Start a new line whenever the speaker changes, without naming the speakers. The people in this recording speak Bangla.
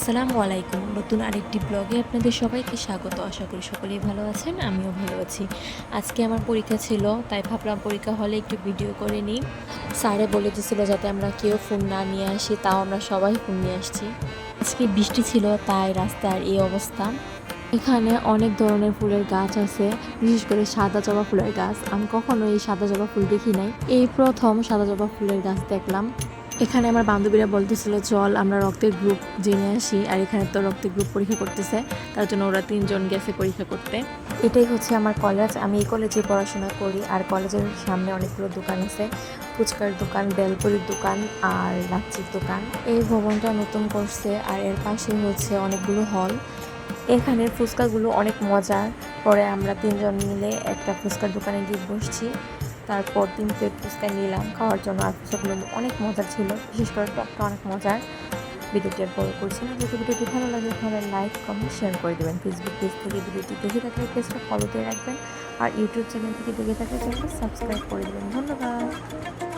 আসসালামু আলাইকুম। নতুন আরেকটি ব্লগে আপনাদের সবাইকে স্বাগত। আশা করি সকলেই ভালো আছেন, আমিও ভালো আছি। আজকে আমার পরীক্ষা ছিল, তাই ভাবলাম পরীক্ষা হলে একটু ভিডিও করে নিই। স্যারে বলে দিয়েছিল যাতে আমরা কেউ ফোন না নিয়ে আসি, তাও আমরা সবাই ফোন নিয়ে আসছি। আজকে বৃষ্টি ছিল, তাই রাস্তার এই অবস্থা। এখানে অনেক ধরনের ফুলের গাছ আছে, বিশেষ করে সাদা জবা ফুলের গাছ। আমি কখনো এই সাদা জবা ফুল দেখি নাই। এই প্রথম সাদা জবা ফুলের গাছ দেখলাম। এখানে আমার বান্ধবীরা বলতেছিল, চল, আমরা রক্তের গ্রুপ জেনে আসি। আর এখানে তো রক্তের গ্রুপ পরীক্ষা করতেছে, তার জন্য ওরা তিনজন গেছে পরীক্ষা করতে। এটাই হচ্ছে আমার কলেজ আমি এই কলেজে পড়াশোনা করি, আর কলেজের সামনে অনেকগুলো দোকান আছে। ফুচকার দোকান, বেলপুরির দোকান, আর লাচ্ছির দোকান। এই ভবনটা নতুন করছে, আর এর পাশে হচ্ছে অনেকগুলো হল এখানের ফুচকাগুলো অনেক মজার। পরে আমরা তিনজন মিলে একটা ফুচকার দোকানে গিয়ে বসছি। তারপর দিন প্লেট ফুচকা নিলাম, খাওয়ার জন্য আর সেগুলো অনেক মজার ছিল, বিশেষ করে টকটা অনেক মজার। ভিডিওটি আর বড় করছি না, যদি ভিডিওটি ভালো লাগে তাহলে লাইক কমেন্ট শেয়ার করে দেবেন। ফেসবুক পেজ থেকে ভিডিওটি দেখে থাকলে পেজটা ফলো দিয়ে রাখবেন, আর ইউটিউব চ্যানেল থেকে দেখে থাকলে চ্যানেলটা সাবস্ক্রাইব করে দেবেন। ধন্যবাদ।